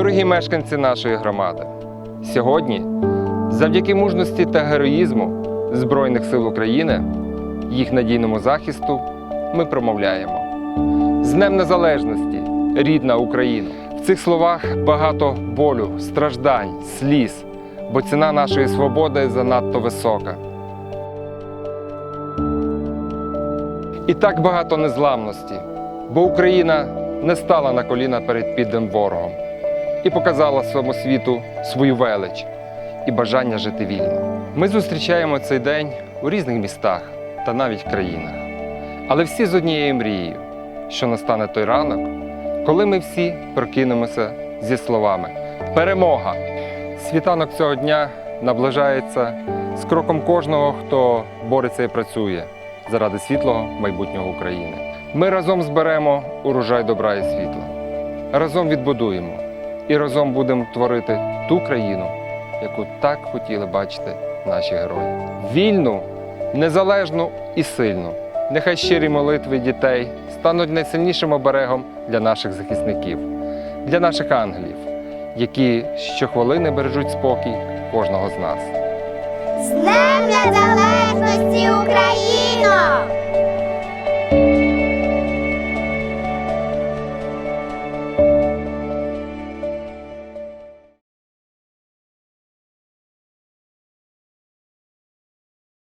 Дорогі мешканці нашої громади, сьогодні, завдяки мужності та героїзму Збройних сил України, їх надійному захисту, ми промовляємо. З Днем Незалежності, рідна Україна. В цих словах багато болю, страждань, сліз, бо ціна нашої свободи занадто висока. І так багато незламності, бо Україна не стала на коліна перед підданим ворогом і показала своєму світу свою велич і бажання жити вільно. Ми зустрічаємо цей день у різних містах та навіть країнах, але всі з однією мрією, що настане той ранок, коли ми всі прокинемося зі словами Перемога! Світанок цього дня наближається з кроком кожного, хто бореться і працює заради світлого майбутнього України. Ми разом зберемо урожай добра і світла, разом відбудуємо і разом будемо творити ту країну, яку так хотіли бачити наші герої. Вільну, незалежну і сильну. Нехай щирі молитви дітей стануть найсильнішим оберегом для наших захисників, для наших ангелів, які щохвилини бережуть спокій кожного з нас. З!